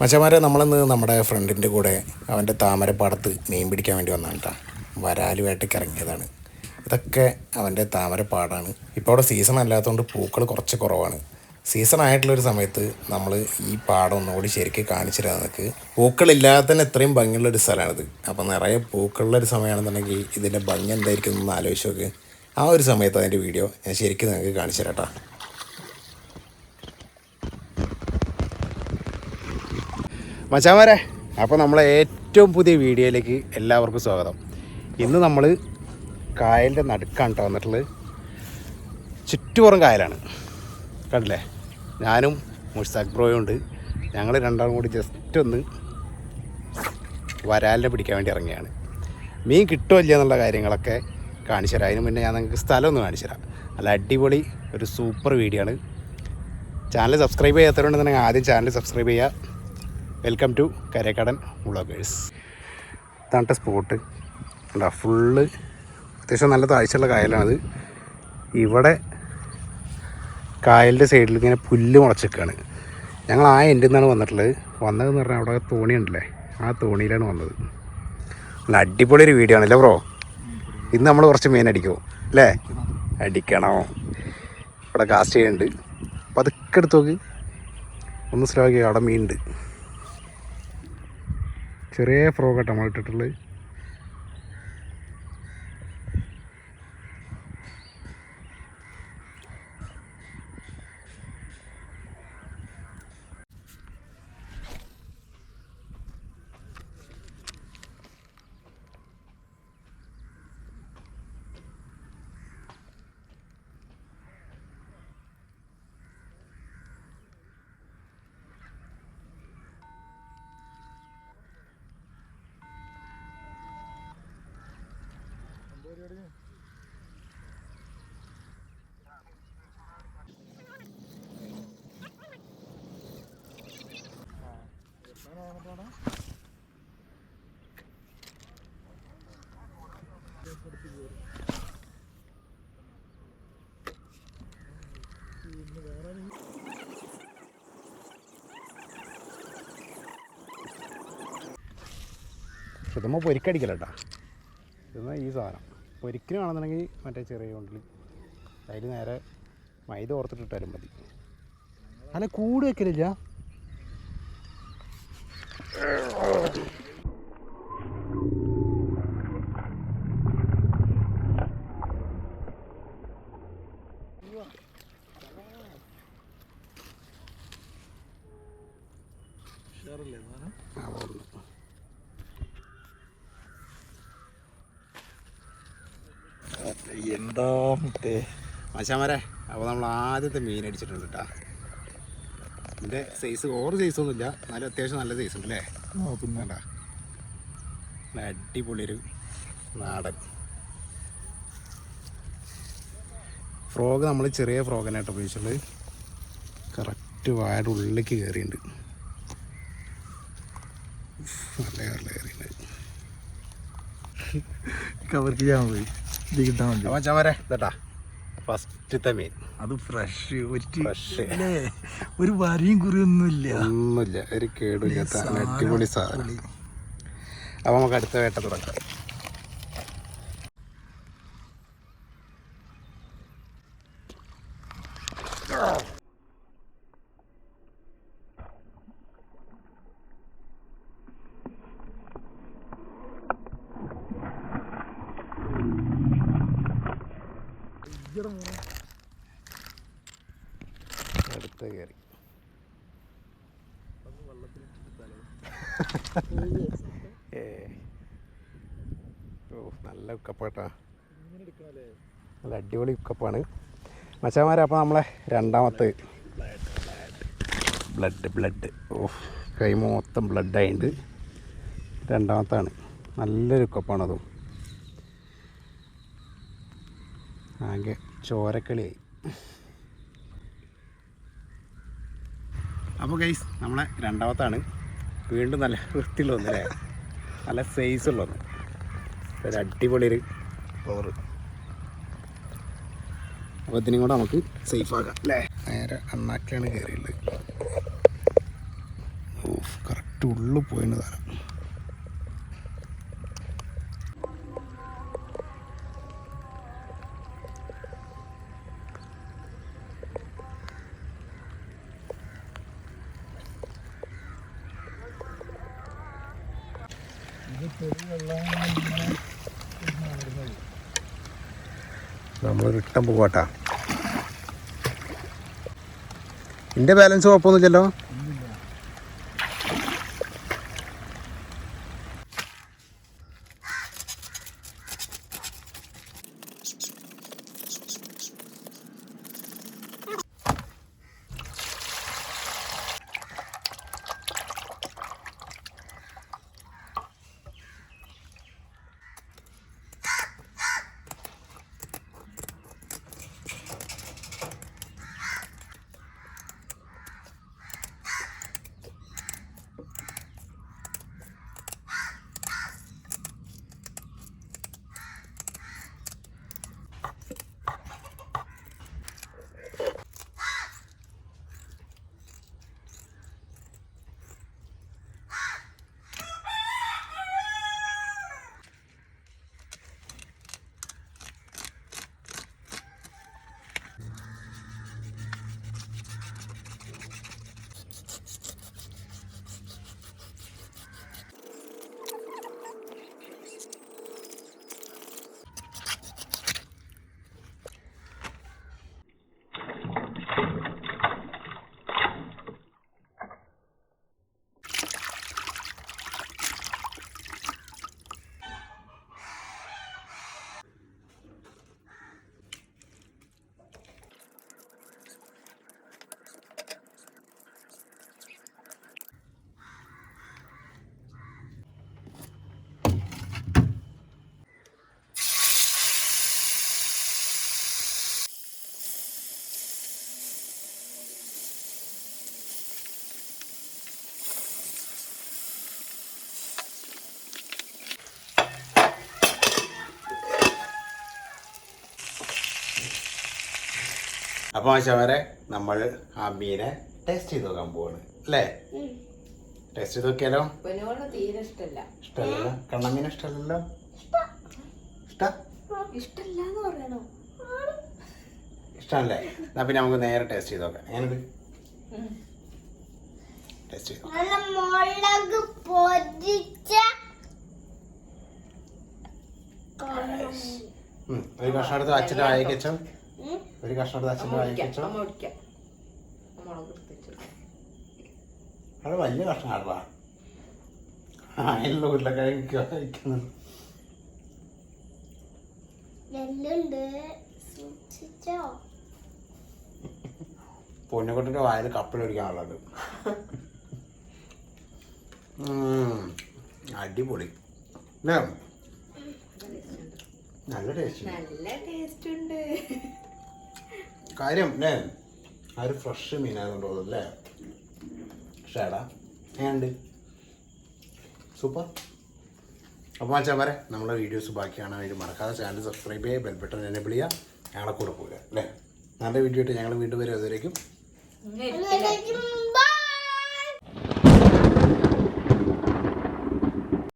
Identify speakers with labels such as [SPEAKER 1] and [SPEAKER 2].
[SPEAKER 1] മച്ചന്മാരെ നമ്മളിന്ന് നമ്മുടെ ഫ്രണ്ടിന്റെ കൂടെ അവന്റെ താമരപ്പാടത്ത് മീൻ പിടിക്കാൻ വേണ്ടി വന്നതാണ് കേട്ടോ വരാൽ വേട്ടയ്ക്ക് ഇറങ്ങിയതാണ് ഇതൊക്കെ അവന്റെ താമരപ്പാടാണ്. ഇപ്പോൾ അവിടെ സീസൺ അല്ലാത്തതുകൊണ്ട് പൂക്കൾ കുറച്ച് കുറവാണ്. സീസൺ ആയിട്ടുള്ളൊരു സമയത്ത് നമ്മൾ ഈ പാടം ഒന്നുകൂടി ശരിക്കും കാണിച്ചു തരാം നമുക്ക് പൂക്കളില്ലാതെ തന്നെ ഇത്രയും ഭംഗിയുള്ളൊരു സ്ഥലമാണിത് അപ്പോൾ നിറയെ പൂക്കളുള്ളൊരു സമയമാണെന്നുണ്ടെങ്കിൽ ഇതിന്റെ ഭംഗി എന്തായിരിക്കും എന്ന് ആലോചിച്ച് നോക്ക്. ആ ഒരു സമയത്ത് അതിന്റെ വീഡിയോ ഞാൻ ശരിക്കും നിങ്ങൾക്ക് കാണിച്ചു തരാം കേട്ടോ മച്ചാമാരെ അപ്പോൾ നമ്മളെ ഏറ്റവും പുതിയ വീഡിയോയിലേക്ക് എല്ലാവർക്കും സ്വാഗതം. ഇന്ന് നമ്മൾ കായലിന്റെ നടുക്കാണ് കേട്ടോ വന്നിട്ടുള്ളത്. ചുറ്റുപുറം കായലാണ്. കണ്ടില്ലേ? ഞാനും മുഷ്താഖ് ബ്രോയും ഉണ്ട്. ഞങ്ങൾ രണ്ടാളും കൂടി ജസ്റ്റ് ഒന്ന് വരാലിനെ പിടിക്കാൻ വേണ്ടി ഇറങ്ങിയാണ് മീൻ കിട്ടുമോ ഇല്ല എന്നുള്ള കാര്യങ്ങളൊക്കെ കാണിച്ചു തരാം. അതിന് മുന്നേ ഞാൻ നിങ്ങൾക്ക് സ്ഥലം ഒന്ന് കാണിച്ചു തരാം. നല്ല അടിപൊളി ഒരു സൂപ്പർ വീഡിയോ ആണ്. ചാനൽ സബ്സ്ക്രൈബ് ചെയ്യാത്തവരുണ്ടെന്നുണ്ടെങ്കിൽ ആദ്യം ചാനൽ സബ്സ്ക്രൈബ് ചെയ്യുക. വെൽക്കം ടു കരേക്കടൻ വ്ളോഗേഴ്സ് തണ്ട സ്പോട്ട് ഉണ്ടാ ഫുള്ള് അത്യാവശ്യം നല്ല താഴ്ചയുള്ള കായലാണത്. ഇവിടെ കായലിന്റെ സൈഡിൽ ഇങ്ങനെ പുല്ല് മുളച്ചിരിക്കുകയാണ് ഞങ്ങൾ ആ എൻഡിൽ നിന്നാണ് വന്നിട്ടുള്ളത്. വന്നതെന്ന് പറഞ്ഞാൽ അവിടെ തോണി ഉണ്ടല്ലേ? ആ തോണിയിലാണ് വന്നത്. നല്ല അടിപൊളി ഒരു വീഡിയോ ആണല്ലേ ബ്രോ ഇന്ന് നമ്മൾ കുറച്ച് മീൻ അടിക്കുമോ അല്ലേ? അടിക്കണോ. ഇവിടെ കാസ്റ്റ് ചെയ്യുന്നുണ്ട്. അപ്പോൾ അതൊക്കെ എടുത്ത് നോക്ക്. ഒന്ന് സ്ലോ ആക്കി അവിടെ മീനുണ്ട് ചെറിയ ഫ്രോക്കാട്ടോ നമ്മൾ ഇട്ടിട്ടുള്ളത്. പക്ഷെ ഇതുമ്പോൾ പൊരിക്കടിക്കല കേട്ടോ ഇതെന്നാ ഈ സാധനം? പൊരിക്കലും ആണെന്നുണ്ടെങ്കിൽ മറ്റേ ചെറിയ കൊണ്ടിൽ അതിൽ നേരെ മൈദ ഓർത്തിട്ടിട്ടാലും മതി. അല്ല കൂട് വെക്കലില്ല ആ, ഒന്ന്.
[SPEAKER 2] എന്താ മുട്ടേ
[SPEAKER 1] മശാമരെ അപ്പോൾ നമ്മൾ ആദ്യത്തെ മീൻ അടിച്ചിട്ടുണ്ട് കേട്ടോ ഇതിന്റെ സൈസ് ഓറ് സൈസൊന്നുമില്ല എന്നാലും അത്യാവശ്യം നല്ല സൈസ് ഉണ്ട് അല്ലേ വേണ്ട അടിപൊളിയൊരു നാടൻ. ഫ്രോഗ് നമ്മൾ ചെറിയ ഫ്രോഗനായിട്ട് ഉപയോഗിച്ചുള്ളത് കറക്റ്റ് വായുടെ ഉള്ളിലേക്ക് കയറിയിട്ടുണ്ട് നല്ല കയറിയിട്ടുണ്ട്
[SPEAKER 2] കവർക്ക് ചെയ്യാൻ പോയി.
[SPEAKER 1] ഇതട്ടാ ഫസ്റ്റത്തെ മീൻ.
[SPEAKER 2] അത് ഫ്രഷ് ഒരു വരിയും കുറിയൊന്നുമില്ല.
[SPEAKER 1] ഒന്നുമില്ല ഒരു കേടില്ലാത്ത അടിപൊളി സാധനം. അപ്പോൾ നമുക്ക് അടുത്ത വേട്ട തുടങ്ങാം. അടുത്ത കയറി. ഏ. ഓ നല്ല ഉക്കപ്പാട്ടാ. നല്ല അടിപൊളി ഉക്കപ്പാണ്. മച്ചാമാരെ അപ്പോൾ നമ്മളെ രണ്ടാമത്തെ ബ്ലഡ് ബ്ലഡ്. ഓ കൈ മൊത്തം ബ്ലഡ് ആയിട്ടുണ്ട് രണ്ടാമത്താണ്. നല്ലൊരു ഉക്കപ്പാണതും. ആകെ ചോരക്കളിയായി. അപ്പോൾ ഗൈസ് നമ്മളെ രണ്ടാമത്താണ്. വീണ്ടും നല്ല വൃത്തിയുള്ള ഒന്ന് അല്ലേ? നല്ല സൈസ് ഉള്ള ഒന്ന്. ഒരു അടിപൊളി ഒരു പവർ അപ്പോൾ ഇതിനും കൂടെ നമുക്ക് സേഫ് ആക്കാം അല്ലേ? നേരെ അണ്ണാക്കിയാണ് കയറിയുള്ളത് ഓ കറക്റ്റ് ഉള്ളു പോയിന് തരാം നമ്മൾ റിട്ടൺ പോവാട്ടാ. എന്റെ ബാലൻസ് കുഴപ്പമൊന്നുമില്ലല്ലോ. അപ്പോൾ ആശാവരെ നമ്മൾ ആ മീനെ ടേസ്റ്റ് ചെയ്ത് നോക്കാൻ പോവാണ്. അല്ലേ? ടേസ്റ്റ് ചെയ്ത് നോക്കിയാലോ?
[SPEAKER 3] തീരെ ഇഷ്ടല്ല.
[SPEAKER 1] ഇഷ്ടമല്ലല്ലോ കണ്ണമീൻ ഇഷ്ടമല്ലല്ലോ ഇഷ്ടം.
[SPEAKER 3] ഇഷ്ടല്ല എന്ന് പറയണോ?
[SPEAKER 1] ഇഷ്ടമല്ലേ എന്നാ പിന്നെ നമുക്ക് നേരെ ടേസ്റ്റ് ചെയ്ത് നോക്കാം. എങ്ങനെയുണ്ട്? ടേസ്റ്റ് ചെയ്ത് ഉം, ഒരു കഷ്ണം എടുത്ത് അച്ഛന്റെ വായിക്ക് വെച്ചോ
[SPEAKER 4] ഉം.
[SPEAKER 1] ഒരു കഷ്ണം
[SPEAKER 3] അച്ഛന്റെ എടുത്തിട്ട്
[SPEAKER 1] അത് വലിയ ഉരുളക്കിഴങ്ങ് കഴിക്കുന്നത്
[SPEAKER 4] സൂക്ഷിച്ചോ?
[SPEAKER 1] പൊന്നുകൊട്ടിന്റെ വായിൽ കപ്പിൽ ഒഴിക്കാനുള്ളത്. അടിപൊളി. അല്ലേ നല്ല ടേസ്റ്റ്
[SPEAKER 3] നല്ല ടേസ്റ്റ് ഉണ്ട്.
[SPEAKER 1] കാര്യം അല്ലേ ആ ഒരു ഫ്രഷ് മീനായതുകൊണ്ട് അല്ലേ ഷേടാ ഏണ്ട് സൂപ്പർ അപ്പോൾ വെച്ചാൽ വരെ. നമ്മുടെ വീഡിയോസ് ബാക്കിയാണ് വേണ്ടി മറക്കാതെ ചാനൽ സബ്സ്ക്രൈബ് ചെയ്യുക ബെൽബട്ടൺ എനേബിൾ ചെയ്യുക ഞങ്ങളെ കൂടെ പോവുക അല്ലേ നല്ല വീഡിയോ ആയിട്ട് ഞങ്ങൾ വീണ്ടും വരും. അതുവരേക്കും.